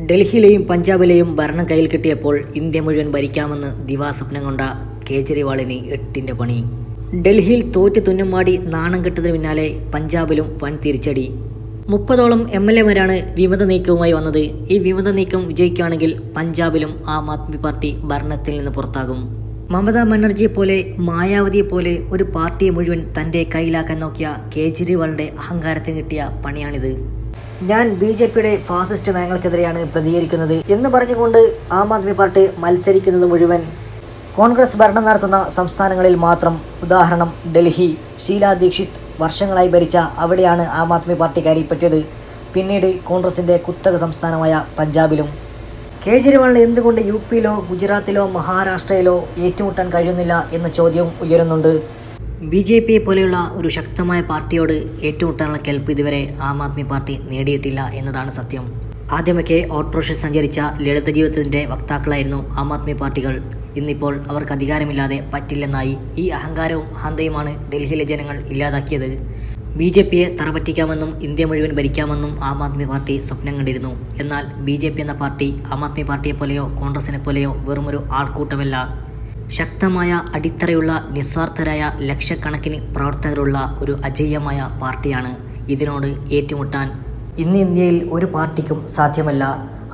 ഡൽഹിയിലെയും പഞ്ചാബിലെയും ഭരണം കയ്യിൽ കിട്ടിയപ്പോൾ ഇന്ത്യ മുഴുവൻ ഭരിക്കാമെന്ന് ദിവാസ്വപ്നം കൊണ്ട കേജ്രിവാളിന് എട്ടിന്റെ പണി. ഡൽഹിയിൽ തോറ്റ് തുന്നമാടി നാണം കെട്ടതിന് പിന്നാലെ പഞ്ചാബിലും വൻ തിരിച്ചടി. മുപ്പതോളം എം എൽ എമാരാണ് വിമത നീക്കവുമായി വന്നത്. ഈ വിമത നീക്കം വിജയിക്കുകയാണെങ്കിൽ പഞ്ചാബിലും ആം ആദ്മി പാർട്ടി ഭരണത്തിൽ നിന്ന് പുറത്താകും. മമതാ ബാനർജിയെ പോലെ മായാവതിയെ പോലെ ഒരു പാർട്ടിയെ മുഴുവൻ തന്റെ കയ്യിലാക്കാൻ നോക്കിയ കേജ്രിവാളിന്റെ അഹങ്കാരത്തിന് കിട്ടിയ പണിയാണിത്. ഞാൻ ബി ജെ പിയുടെ ഫാസിസ്റ്റ് നയങ്ങൾക്കെതിരെയാണ് പ്രതികരിക്കുന്നത് എന്ന് പറഞ്ഞുകൊണ്ട് ആം ആദ്മി പാർട്ടി മത്സരിക്കുന്നത് മുഴുവൻ. കോൺഗ്രസ് ഭരണം നടത്തുന്ന സംസ്ഥാനങ്ങളിൽ മാത്രം ഉദാഹരണം ഡൽഹി ഷീല ദീക്ഷിത് വർഷങ്ങളായി ഭരിച്ച അവിടെയാണ് ആം ആദ്മി പാർട്ടി പറ്റിയത് പിന്നീട് കോൺഗ്രസിന്റെ കുത്തക സംസ്ഥാനമായ പഞ്ചാബിലും. കേജ്രിവാളിന് എന്തുകൊണ്ട് യു പിയിലോ ഗുജറാത്തിലോ മഹാരാഷ്ട്രയിലോ ഏറ്റുമുട്ടാൻ കഴിയുന്നില്ല എന്ന ചോദ്യവും ഉയരുന്നുണ്ട്. ബി ജെ പിയെ പോലെയുള്ള ഒരു ശക്തമായ പാർട്ടിയോട് ഏറ്റുമുട്ടാനുള്ള കെൽപ്പ് ഇതുവരെ ആം ആദ്മി പാർട്ടി നേടിയിട്ടില്ല എന്നതാണ് സത്യം. ആദ്യമൊക്കെ ഓട്ടോറിക്ഷ സഞ്ചരിച്ച ലളിത ജീവിതത്തിന്റെ വക്താക്കളായിരുന്നു ആം ആദ്മി പാർട്ടികൾ. ഇന്നിപ്പോൾ അവർക്ക് അധികാരമില്ലാതെ പറ്റില്ലെന്നായി ഈ അഹങ്കാരവും അഹന്തയുമാണ് ഡൽഹിയിലെ ജനങ്ങൾ ഇല്ലാതാക്കിയത്. ബി ജെ പിയെ തറപറ്റിക്കാമെന്നും ഇന്ത്യ മുഴുവൻ ഭരിക്കാമെന്നും ആം ആദ്മി പാർട്ടി സ്വപ്നം കണ്ടിരുന്നു. എന്നാൽ ബി ജെ പി എന്ന പാർട്ടി ആം ആദ്മി പാർട്ടിയെ പോലെയോ കോൺഗ്രസിനെ പോലെയോ വെറുമൊരു ആൾക്കൂട്ടമല്ല. ശക്തമായ അടിത്തറയുള്ള നിസ്വാർത്ഥരായ ലക്ഷക്കണക്കിന് പ്രവർത്തകരുള്ള ഒരു അജയ്യമായ പാർട്ടിയാണ് ഇതിനോട് ഏറ്റുമുട്ടാൻ. ഇന്ന് ഇന്ത്യയിൽ ഒരു പാർട്ടിക്കും സാധ്യമല്ല.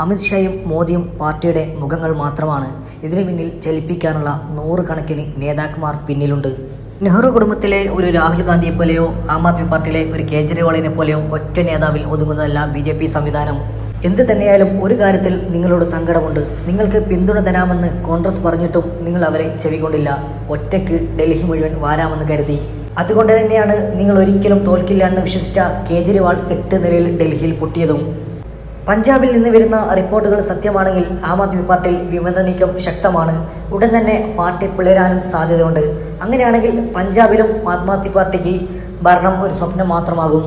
അമിത്ഷായും മോദിയും പാർട്ടിയുടെ മുഖങ്ങൾ മാത്രമാണ് ഇതിനു പിന്നിൽ ചലിപ്പിക്കാനുള്ള നൂറുകണക്കിന് നേതാക്കന്മാർ പിന്നിലുണ്ട്. നെഹ്റു കുടുംബത്തിലെ ഒരു രാഹുൽ ഗാന്ധിയെ പോലെയോ ആം ആദ്മി പാർട്ടിയിലെ ഒരു കേജ്രിവാളിനെ പോലെയോ ഒറ്റ നേതാവിൽ ഒതുങ്ങുന്നതല്ല ബി ജെ പി സംവിധാനം. എന്ത് തന്നെയായാലും ഒരു കാര്യത്തിൽ നിങ്ങളോട് സങ്കടമുണ്ട്. നിങ്ങൾക്ക് പിന്തുണ തരാമെന്ന് കോൺഗ്രസ് പറഞ്ഞിട്ടും നിങ്ങൾ അവരെ ചെവികൊണ്ടില്ല. ഒറ്റയ്ക്ക് ഡൽഹി മുഴുവൻ വാരാമെന്ന് കരുതി. അതുകൊണ്ട് തന്നെയാണ് നിങ്ങൾ ഒരിക്കലും തോൽക്കില്ല എന്ന് വിശ്വസിച്ച കേജ്രിവാൾ എട്ട് നിലയിൽ ഡൽഹിയിൽ പൊട്ടിയതും. പഞ്ചാബിൽ നിന്ന് വരുന്ന റിപ്പോർട്ടുകൾ സത്യമാണെങ്കിൽ ആം ആദ്മി പാർട്ടിയിൽ വിമത നീക്കം ശക്തമാണ്. ഉടൻ തന്നെ പാർട്ടി പിളരാനും സാധ്യതയുണ്ട്. അങ്ങനെയാണെങ്കിൽ പഞ്ചാബിലും ആത്മാർത്ഥി പാർട്ടിക്ക് ഭരണം ഒരു സ്വപ്നം മാത്രമാകും.